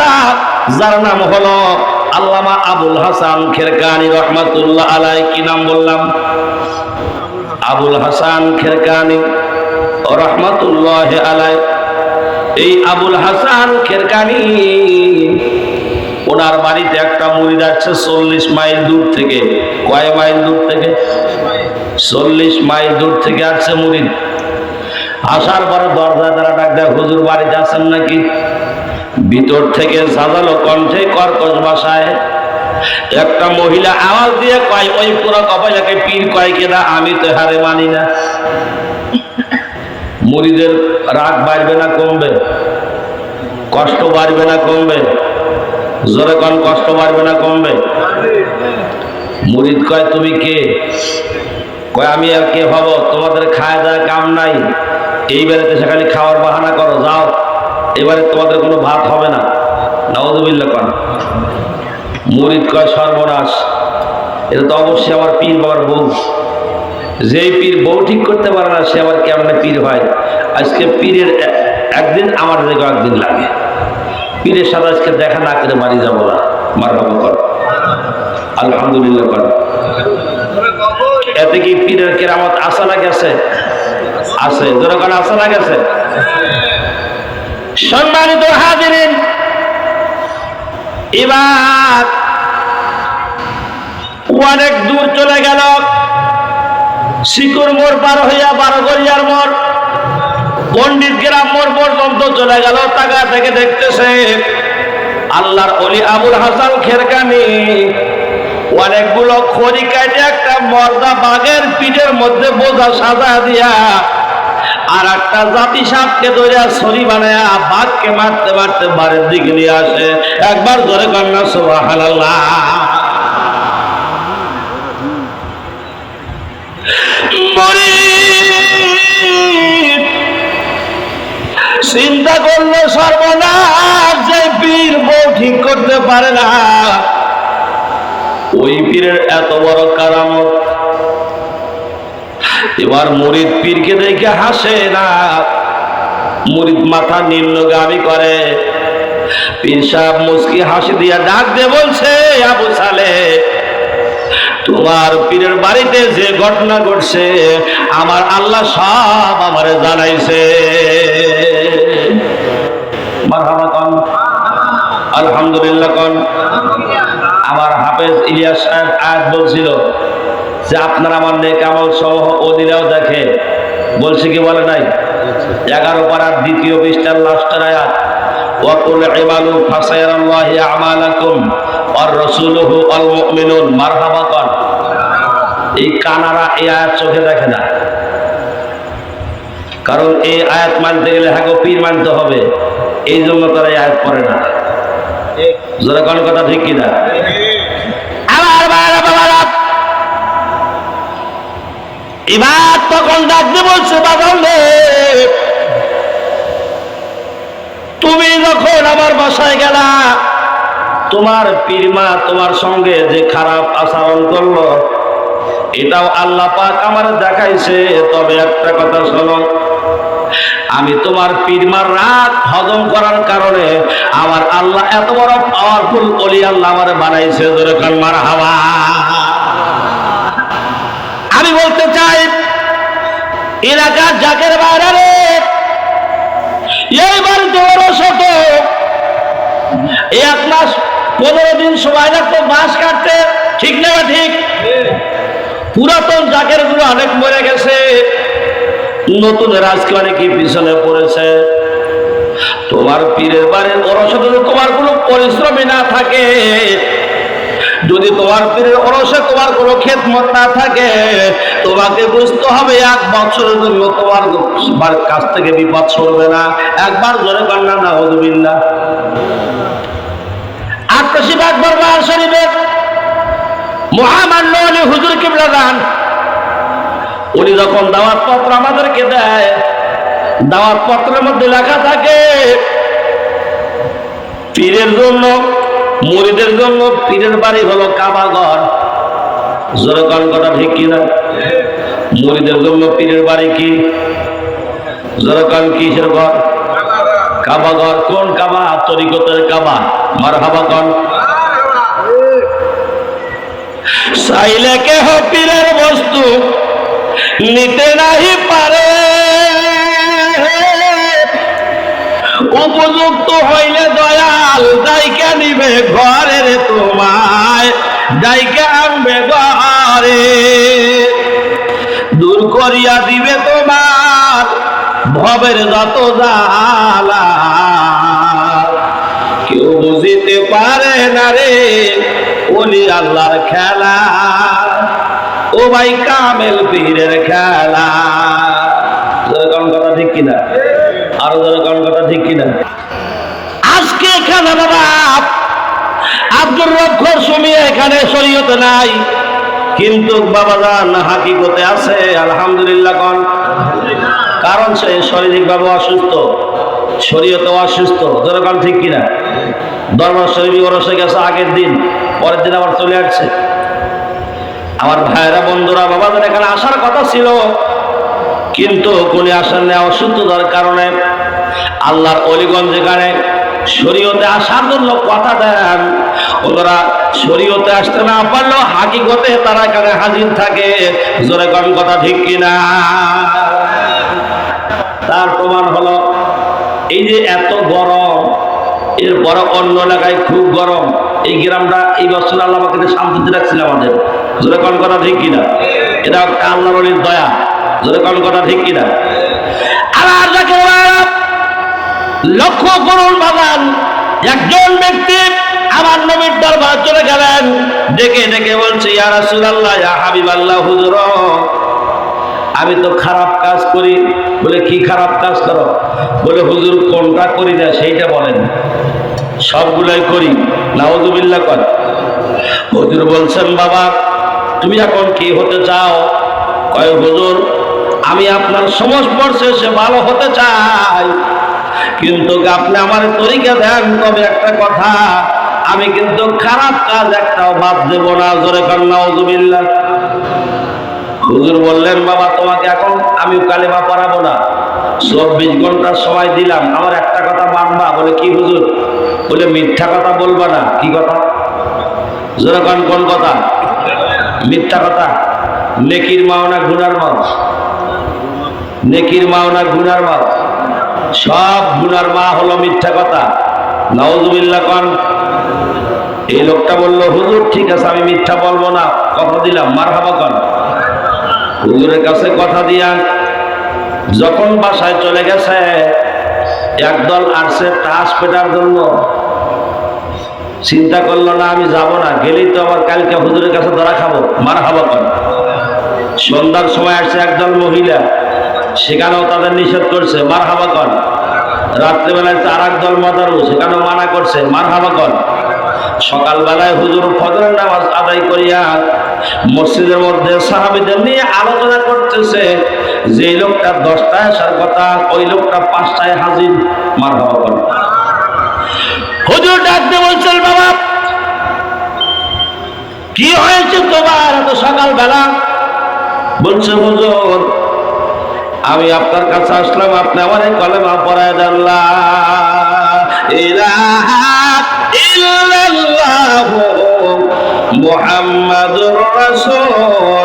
নেতা যার নাম হলো আল্লামা আবুল হাসান খেরকানি রহমাতুল্লাহ আলাই কি নাম বললাম? আবুল হাসান খেরকানি রহমাতুল্লাহ আলাই এই আবুল হাসান খেরকানি, ওনার বাড়িতে একটা মুড়িদ আসছে চল্লিশ মাইল দূর থেকে। কয় মাইল দূর থেকে? চল্লিশ মাইল দূর থেকে আসছে মুড়িদ। আসার পরে দরজা দ্বারা ডাক দেয়, হুজুর বাড়িতে আছেন নাকি? ভিতর থেকে সাজালো কণ্ঠে কর্কশ ভাষায় একটা মহিলা আওয়াজ দিয়ে কয়, ওই পুরো কপালাকে পীর কয় কিনা? আমি তো হারে মানি না। মুড়িদের রাগ বাড়বে না, কমবে। কষ্ট বাড়বে না, কমবে। জোরে কন, কষ্ট বাড়বে না, কমবে। মুরিদ কয়, তুমি কে? কয়, আমি আর কে ভাবো তোমাদের খায় দায় কাম নাই। এইবারে সেখানে খাওয়ার বাহানা করো, যাও। এবারে তোমাদের কোনো ভাত হবে না। নওয়াজবিল্লা কন। মুরিদ কয়, সর্বনাশ। এটা তো অবশ্যই আমার পীর বাবার বউ। যেই পীর বউ ঠিক করতে পারে না, সে আবার কেমনে পীর হয়? আজকে পীরের একদিন আমার দেখো একদিন লাগে। পীরের সাথে আজকে দেখা না করে বাড়ি যাব না। মার বাবা কর। আলহামদুলিল্লাহ কর। এতে কি পীরের কেরামত আসা না গেছে আছে। যেরকম আসা না গেছে সম্মানিত হাজিরিন, এবার অনেক দূর চলে গেল। শিকুর মোড় পার হইয়া বারো গড়িয়ার মোড় পণ্ডিত গ্রাম মোড় পর্যন্ত চলে গেল। টাকা থেকে দেখতেছে আল্লাহর অলি আবুল হাসান খেরকানি। অনেকগুলো খড়ি কাটে একটা মর্দা বাঘের পিঠের মধ্যে বোঝা সাজা দিয়া আর একটা জাতি সাপকে ধরিয়া ছড়ি বানায়া বাঘকে মারতে মারতে বাড়ির দিকে নিয়ে আসে। একবার ধরে কন্যা মুরিদ চিন্তা করলে সর্বনাশ, যে পীর বউ ঠিক করতে পারে না। ওই পীরের এত বড় কারামত এবার মুরিদ পীরকে দেখে হাসে না। মুরিদ মাথা নিম্নগামী করে। পীর সাহেব মুসকি হাসি দিয়া ডাক দিয়ে বলছে, আবু সালে তোমার পীরের বাড়িতে যে ঘটনা ঘটছে, আমার আল্লাহ সব আমারে জানাইছে। আলহামদুলিল্লাহ কন। আমার হাফেজ ইলিয়াস সাহেব আয়াত বলছিল যে আপনার আমার নেক আমল সমূহ অধীনেও দেখে। বলছে কি বলে নাই? এগারো পাড়ার দ্বিতীয় পৃষ্ঠার লাস্টের আয়াত ওয়াকুল ইমালু ফাসায়ারাল্লাহি আমালাকুম আর রাসূলুহু আল মুমিনুন। মারহাবা কন এই কানারা এই আয়াত চোখে দেখে না। কারণ এই আয়াত মানতে গেলে হ্যাঁ পীর মানতে হবে। এই জন্য তারা এই আয়াত পড়ে না। কোন কথা ঠিক কিনা? বাবা এবার তখন ডাকতে বলছে, বাবা তুমি যখন আমার বাসায় গেলা, তোমার পীরমা তোমার সঙ্গে যে খারাপ আচরণ করল, এটাও আল্লাহ পাক আমার দেখাইছে। তবে একটা কথা শোনো, আমি তোমার পীরমার রাত হজম করার কারণে আমার আল্লাহ এত বড় পাওয়ারফুল অলি আল্লাহ আমার বানাইছে। মার হাওয়া আমি বলতে চাই, এলাকার জাকের বাইরে, এই বাড়িতে ওর শত এক মাস পনেরো দিন সময় লাগতো বাঁশ কাটতে, ঠিক না ঠিক? পুরাতন জাকেরগুলো অনেক মরে গেছে। নতুন রাজকে অনেকই পিছনে পড়েছে। তোমার পীরের বাড়ির অরসে যদি তোমার কোনো পরিশ্রমী না থাকে যদি তোমার পীরের অরসে তোমার কোনো খেদমত না থাকে, তোমাকে বুঝতে হবে এক বছরের জন্য তোমার কাছ থেকে বিপদ সরবে না। একবার জোরে কন্যা না হদুবিল্লা আকাশী বাগ দরবার শরীফের মহামান্য আলী হুজুর কিবলা দান। উনি যখন দাওয়াত পত্র আমাদেরকে দেয় দাওয়াত পত্রের মধ্যে লেখা থাকে, পীরের জন্য মুড়িদের জন্য পীরের বাড়ি হলো কাবাঘর জোরে কন কথা ঠিক কিনা? মুড়িদের জন্য পীরের বাড়ি কি? জোরে কন কিসের ঘর? কাবা ঘর। কোন কাবা? তরিকতের কাবা। মার হাবা কন। চাইলে কেহ পীরের বস্তু নিতে নাহি পারে। উপযুক্ত হইলে দয়াল দাইকে নিবে ঘরের তোমায় দাইকে আনবে ঘরে। দূর করিয়া দিবে তোমার ভবের যত জালা কেউ বুঝিতে পারে না রে ওলি আল্লাহর খেলা। ও ভাই কামেল পীরের খেলা। কথা ঠিক কিনা? আরও যেরকম কথা ঠিক কিনা? আজকে এখানে বাবা? আব্দুর রক্ষর সুমি এখানে শরীয়তে নাই। কিন্তু বাবা জান হাকিকতে আছে, আলহামদুলিল্লাহ কন। কারণ সে শারীরিকভাবে অসুস্থ, শরীয়তে অসুস্থ যেরকম ঠিক কিনা? দরবার শরীফ ওরসে গেছে আগের দিন, পরের দিন আবার চলে আসছে। আমার ভাইরা, বন্ধুরা বাবাদের এখানে আসার কথা ছিল, কিন্তু কোনে আসার নেই, অসুস্থতার কারণে আল্লাহর অলিগঞ্জ যেখানে শরীয়তে আসার জন্য কথা দেন। ওরা শরীয়তে আসতে না পারলেও হাকিকতে তারা এখানে হাজির থাকে। জোরে কোন কথা ঠিক কিনা? তার প্রমাণ হলো, এই যে এত গরম এরপরে অন্য এলাকায় খুব গরম, এই গ্রামটা এই বছর আল্লাহ আমাকে শান্তিতে রাখছিল আমাদের। জোরে কোন কথা ঠিক কিনা? এটা একটা আল্লাহর দয়া। জোরে কোন কথা ঠিক কিনা? আর যাকে লক্ষ্য করুন বাগান একজন ব্যক্তি আমার নবীর দরবার চলে গেলেন। ডেকে ডেকে বলছে, ইয়া রাসূলুল্লাহ, ইয়া হাবিবাল্লাহ, হুজুর, আমি তো খারাপ কাজ করি। বলে, কি খারাপ কাজ করো? বলে, হুজুর, কোনটা করি না, সেইটা বলেন। সবগুলাই করি। নাউজুবিল্লাহ কর। হুজুর বলছেন, বাবা, তুমি এখন কি হতে চাও? কয়, হুজুর, আমি আপনার সংস্পর্শে সে ভালো হতে চাই। কিন্তু আপনি আমার তরিকা দেন তবে একটা কথা। আমি কিন্তু খারাপ কাজ একটাও বাদ দেব না, জোরে কর নাউজুবিল্লাহ। হুজুর বললেন, বাবা, তোমাকে এখন আমি কালেমা পড়াবো না। চব্বিশ ঘণ্টার সময় দিলাম, আমার একটা কথা মানবা? বলে, কি হুজুর? বলে, মিথ্যা কথা বলবা না। কি কথা? যেরকম কোন কথা? মিথ্যা কথা। নেকির মাওনা গুনার মাও নেকির মাওনা গুনার মাও সব গুনার মা হলো মিথ্যা কথা। নওজুবিল্লাহ কন। এই লোকটা বলল, হুজুর, ঠিক আছে, আমি মিথ্যা বলব না। কথা দিলাম মার হাবা কন। হুজুরের কাছে কথা দিয়া যখন বাসায় চলে গেছে, একদল আসছে তাস পেটার জন্য। চিন্তা করল, না, আমি যাব না, গেলেই তো আবার কালকে হুজুরের কাছে ধরা খাব মার হাবা কর সন্ধ্যার সময় আসছে একদল মহিলা। সেখানেও তাদের নিষেধ করছে মার হাবা কর রাত্রেবেলায় আর একদল মাদারু, সেখানেও মানা করছে মার হাবা কর সকালবেলায় হুজুর ফজরের নামাজ আদায় করিয়া মসজিদের মধ্যে সাহাবিদের নিয়ে আলোচনা করতেছে, যে লোকটা দশটায় আসার কথা, ওই লোকটা পাঁচটায় হাজির মার করে হুজুর ডাকতে বলছেন, বাবা, কি হয়েছে তোমার এত সকালবেলা? বলছে, হুজুর আমি আপনার কাছে আসলাম, আপনি আমার এই কলেমা পড়ায় ইল্লাল্লাহু মুহাম্মাদুর রাসূলুল্লাহ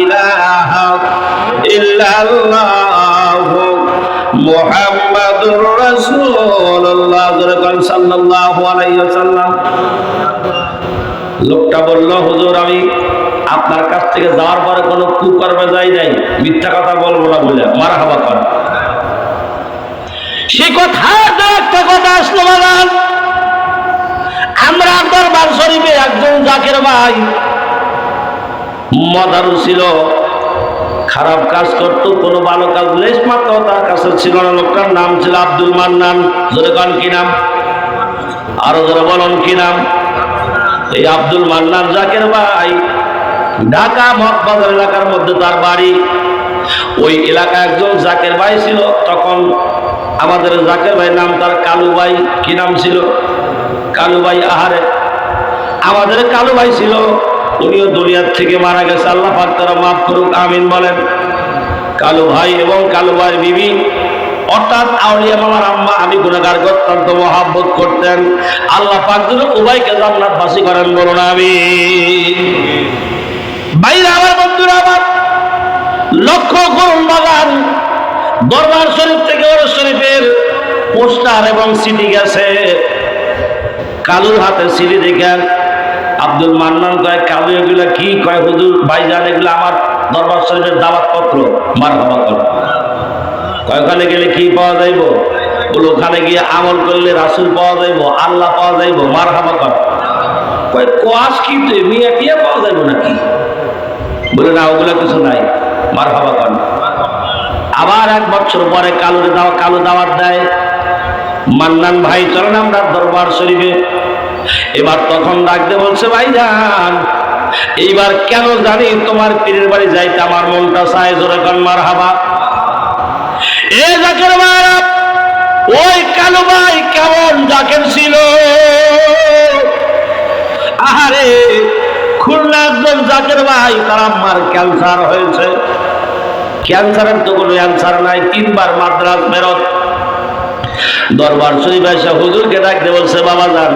ইলাহা ইল্লাল্লাহু লোকটা বলল, হুজুর, আমি আপনার কাছ থেকে যাওয়ার পরে কোনো কুকর্মে যাই নাই। মিথ্যা কথা বলব না বলে। মারা হাবা কর। সে কথা একটা কথা আসলো বাগান আমরা দরবার শরীফে একজন জাকের ভাই মদারু ছিল। খারাপ কাজ করতো, কোনো ভালো কাজ লেশ মাত্র তার কাছে ছিল না লোকটার নাম ছিল আব্দুল মান্নান। জোরে কন কি নাম? আরও জোরে বলুন কি নাম? এই আব্দুল মান্নান জাকের ভাই। ঢাকা মগবাজার এলাকার মধ্যে তার বাড়ি। ওই এলাকা একজন জাকের ভাই ছিল, তখন আমাদের জাকের ভাই নাম তার কালু ভাই। কি নাম ছিল? কালু ভাই আহারে। আমাদের কালু ভাই ছিল, উনিও দুনিয়ার থেকে মারা গেছে। আল্লাহ পাক তারা মাফ করুক, আমিন বলেন। কালু ভাই এবং কালু ভাইয়ের বিবি, অর্থাৎ আউলিয়া মামার আম্মা, আমি গুণাগার অত্যন্ত মহাব্বত করতেন। আল্লাহ পাক যেন উভয়কে জান্নাত বাসী করেন, বলুন আমি বাইরে আমার বন্ধুরা, আমার লক্ষ্য করুন বাগান। দরবার শরীফ থেকে ওর শরীফের পোস্টার এবং সিটি গেছে। কালুর হাতে সিটি দেখেন। আব্দুল মান্নান কয়, কালু, এগুলা কি? কয়, হুজুর, ভাইজান, এগুলো আমার দরবার শরীফের দাওয়াত পত্র মার হবা কর। কয়, ওখানে গেলে কি পাওয়া যাইব? বলে, ওখানে গিয়ে আমল করলে রাসুল পাওয়া যাইব, আল্লাহ পাওয়া যাইব মার হাবা কর। কয়, কোয়াশ কি তুই? মিয়া টিয়া পাওয়া যাইব নাকি? বলে, না, ওগুলো কিছু নাই। মার হাবা কর। আবার এক বছর পরে কালুরে দাওয়া কালু দাওয়াত দেয়। মান্নান ভাই চলেন আমরা দরবার শরীফে। এবার তখন ডাকতে বলছে, ভাই যান এইবার কেন জানি তোমার পীরের বাড়ি যাইতে আমার মনটা চায় জোরে কন মার হাবা এ জাকের ওই কালু ভাই কেমন জাকের ছিল? আহারে খুলনা একজন জাকের ভাই, তার আম্মার ক্যান্সার হয়েছে। ক্যান্সারের তো কোনো অ্যান্সার নাই, তিনবার মাদ্রাস মেরত দরবার শরীফ আইসা হুজুরকে ডাকতে বলছে, বাবা যান,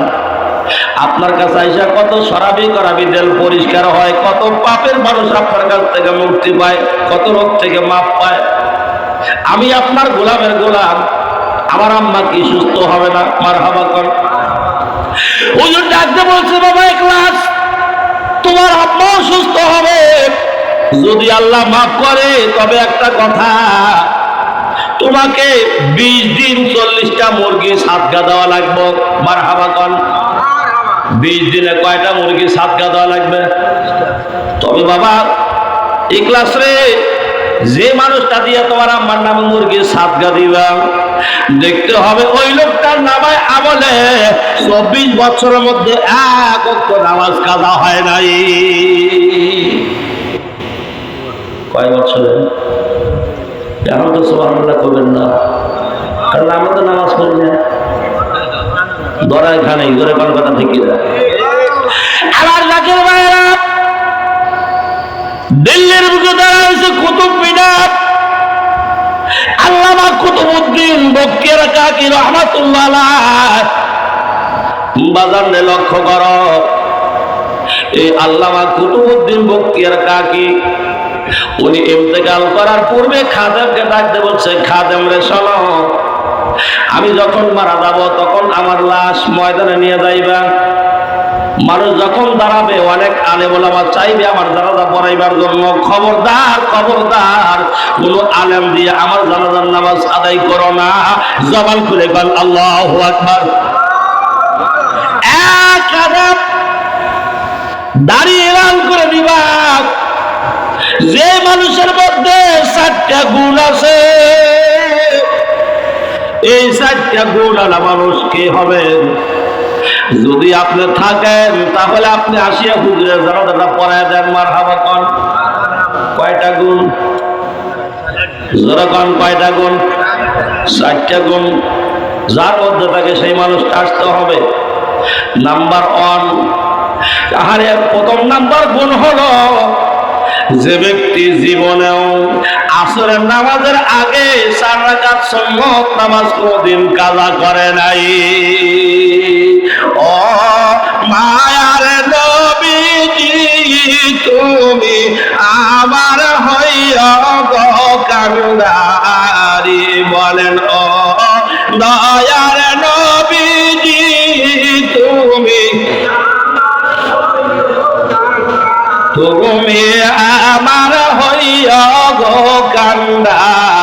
আপনার কাছে আইসা কত সরাবি করাবি দেল পরিষ্কার হয়, কত পাপের মানুষ আপনার কাছ থেকে মুক্তি পায়, কত রোগ থেকে মাপ পায়। আমি আপনার গোলামের গোলাম, আমার আম্মা কি সুস্থ হবে না? মার হাবা কর। হুজুর ডাকতে বলছে, বাবা ক্লাস তোমার আম্মাও সুস্থ হবে। যদি আল্লাহ মাফ করে, তবে একটা কথা, তোমাকে বিশ দিন চল্লিশটা মুরগি সাতগা দেওয়া লাগবে। মার হাবা কন। বিশ দিনে কয়টা মুরগি সাতগা দেওয়া লাগবে? তবে বাবা, এই ক্লাস রে যে মানুষটা দিয়ে তোমার আম্মার নামে মুরগি সাতগা দিবা দেখতে হবে ওই লোকটার নামায় আমলে। চব্বিশ বছরের মধ্যে এক অক্ট নামাজ কাজা হয় নাই। কয় বছরে? এখন তো সোহানুল্লাহ করবেন না। কারণ আমরা তো নামাজ পড়ি না। দরাই খানে ঘরে কোন কথা যায় আমার জাকের ভাইরা দিল্লির বুকে দাঁড়া হয়েছে কুতুব মিনার। আল্লামা কুতুবউদ্দিন বক্কের কাকি রহমাতুল্লাহ। বাজার লক্ষ্য কর এই আল্লামা কুতুবউদ্দিন বক্তিয়ার কাকি, উনি ইন্তেকাল করার পূর্বে খাদেমকে ডাকতে বলছে, খাদেম রে, শোনো, আমি যখন মারা যাব তখন আমার লাশ ময়দানে নিয়ে যাইবা মানুষ যখন দাঁড়াবে, অনেক আলে বলাবা চাইবে আমার জানাজা পড়াইবার জন্য। খবরদার খবরদার। কোন আলেম দিয়ে আমার জানাজার নামাজ আদায় করো না। জবান খুলে গেল আল্লাহ আকবার। এক আদাব দাঁড়িয়ে এলান করে যে মানুষের মধ্যে চারটা গুণ আছে, এই চারটা গুণ আলা মানুষ কে হবে যদি আপনি থাকেন, তাহলে আপনি আসিয়া হুজুরে দাদা পড়ায় দেন মার হাবা কন। কয়টা গুণ? যারা কন, কয়টা গুণ? চারটা গুণ। যার মধ্যে থাকে সেই মানুষটা আসতে হবে। নাম্বার ওয়ান, আহারে, প্রথম নাম্বার গুণ হলো যে ব্যক্তি জীবনেও আসরের নামাজের আগে চার রাকাত সুন্নত নামাজ কোনদিন কাজা করে নাই। ও মায়ার নবীজি, তুমি আমার হইয়া কান্দারি বলেন। ও দয়ার নবীজি, তুমি তুমি আমার হইয়া গো কান্দারি।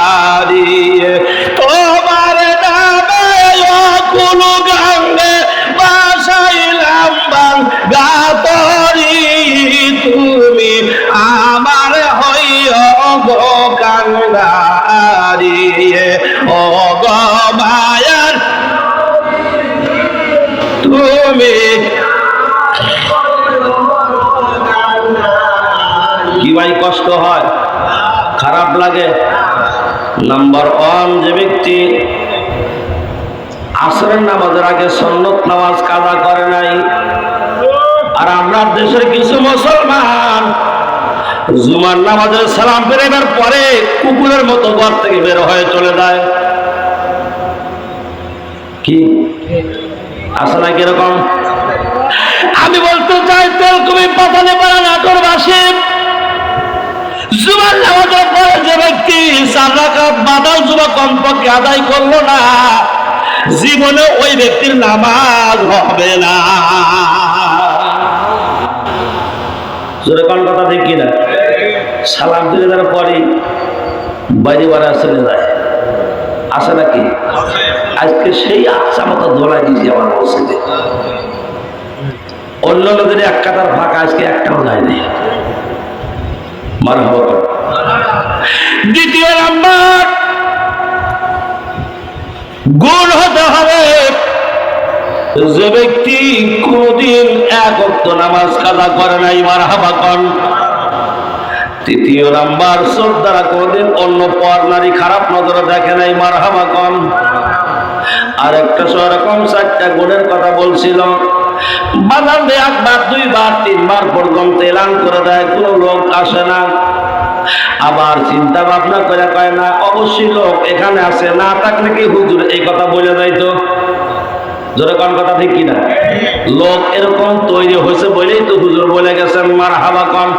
হয়। খারাপ লাগে। নাম্বার ওয়ান যে ব্যক্তি আসরের নামাজের আগে সন্নত নামাজ কাজা করে নাই, আর আমরা দেশের কিছু মুসলমান, জুমার নামাজের সালাম পরে কুকুরের মতো ঘর থেকে বের হয়ে চলে যায়। কি? আছে না কীরকম আমি বলতে চাই তেলকুমি পাতালে পারা না করবাসী জুমার নামাজের পরে যে ব্যক্তি চার রাকাত বাদাল জুমা কমপক্ষে আদায় করল না, জীবনে ওই ব্যক্তির নামাজ হবে না। জোরে কোন কথা ঠিক কিনা? সালাম দিলে তার পরে বাইরে বাড়া চলে যায়। আসে নাকি? আজকে সেই আচ্ছা মতো দোলা দিয়েছি আমার মসজিদে। অন্য লোকের এক কাতার ফাঁকা, আজকে একটাও যায়নি দ্বিতীয় গুণ হতে হবে। যে ব্যক্তি কোনদিন এক নামাজ কাজা করে নাই মার হাবা কন তৃতীয় নাম্বার দ্বারা কোনদিন অন্য পর নারী খারাপ নজরে দেখে নাই মার হাবা কন আর একটা সরকম চারটা গুণের কথা বলছিল। বাজারে একবার, দুইবার, তিনবার পর্যন্ত এলান করে দেয়, কোনো লোক আসে না। আবার চিন্তা ভাবনা করে কয়, না, অবশ্যই লোক এখানে আছে না থাকলে কি হুজুর এই কথা বলে দেয় তো? জোরে কোন কথা ঠিক কিনা? লোক এরকম তৈরি হয়েছে বলেই তো হুজুর বলে গেছেন মার হাবা কন?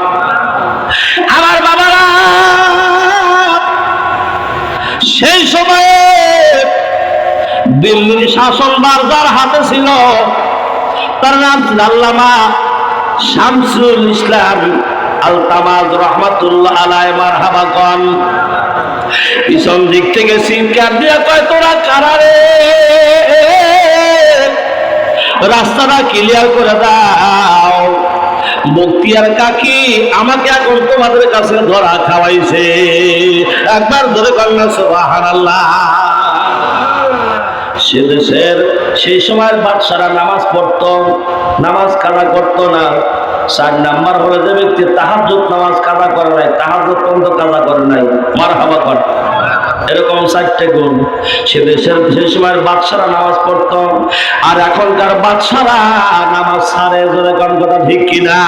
আমার বাবারা, সেই সময়ে দিল্লির শাসনবার যার হাতে ছিল। তার নাম ছিল আল্লামা শামসুল ইসলাম আল তামাজ রহমাতুল্লাহ আলাই মার হাবাকন পিছন দিক থেকে সিনকার দিয়া কয়, তোরা কারা রে? রাস্তাটা ক্লিয়ার করে দাও। মুক্তিয়ার কাকি আমাকে এখন তোমাদের কাছে ধরা খাওয়াইছে। একবার ধরে কন্যা সোহান আল্লাহ সে দেশের সেই সময়ের বাদশারা নামাজ পড়ত, নামাজ কাদা করতো না। চার নাম্বার হলো যে ব্যক্তি তাহাজ্জুদ নামাজ কাদা করে নাই তাহার তাহাজ্জুদ পর্যন্ত কাদা করে নাই। মার হাবা কর। এরকম চারটে গুণ। সে দেশের সেই সময়ের বাদশারা নামাজ পড়ত, আর এখনকার বাদশারা নামাজ সারে জোরে কোন কথা ঠিক কিনা?